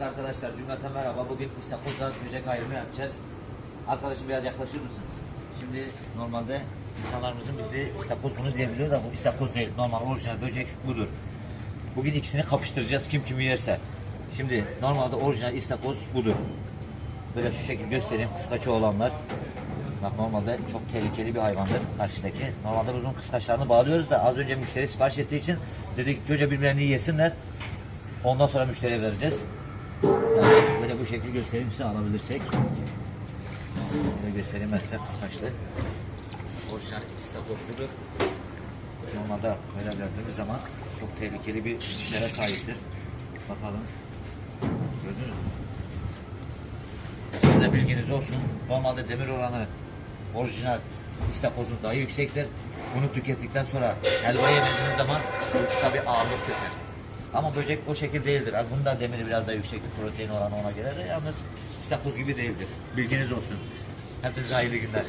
Evet arkadaşlar cümleten merhaba. Bugün istakozla böcek ayrımı yapacağız. Arkadaşım biraz yaklaşır mısın? Şimdi normalde insanlarımızın bildiği istakoz bunu diyebiliyor da bu istakoz değil. Normal orijinal böcek budur. Bugün ikisini kapıştıracağız kim kimi yerse. Şimdi normalde orijinal istakoz budur. Böyle şu şekil göstereyim kıskaçı olanlar. Bak normalde çok tehlikeli bir hayvandır karşıdaki. Normalde bunun kıskaçlarını bağlıyoruz da az önce müşteri sipariş ettiği için dedik ki önce birbirlerini yesinler. Ondan sonra müşteriye vereceğiz. Yani böyle bu şekil göstereyim size alabilirsek. Böyle size kıskaçlı. Orijinal istakoz budur. Normalde böyle verdiğimiz zaman çok tehlikeli bir dişlere sahiptir. Bakalım. Gördünüz mü? Sizin de bilginiz olsun. Normalde demir oranı orijinal istakozun daha yüksektir. Bunu tükettikten sonra helva yediğiniz zaman tabi ağırlık çöker. Ama böcek o şekil değildir. Yani Bunda demiri biraz daha yüksektir. Protein oranı ona göre de yalnız istakoz gibi değildir. Bilginiz olsun. Hepinize hayırlı günler.